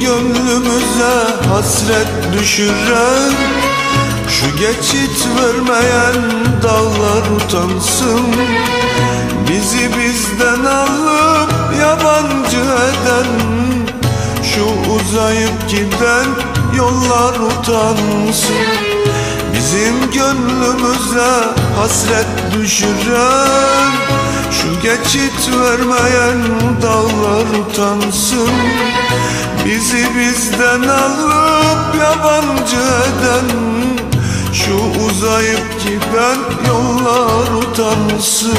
Gönlümüze hasret düşüren Şu geçit vermeyen dağlar utansın. Bizi bizden alıp yabancı eden Şu uzayıp giden yollar utansın gönlümüze hasret düşüren Şu geçit vermeyen dağlar utansın. Bizi bizden alıp yabancı eden Şu uzayıp giden yollar utansın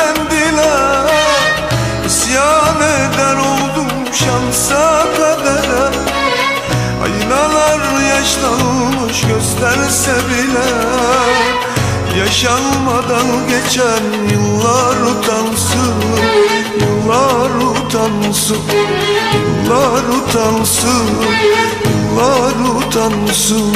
yaşlanmış gösterse bile. Yaşanmadan geçen yıllar utansın Yıllar utansın Yıllar utansın Yıllar utansın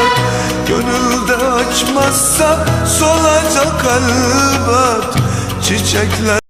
Gönülde açmazsa solacak elbet Çiçekler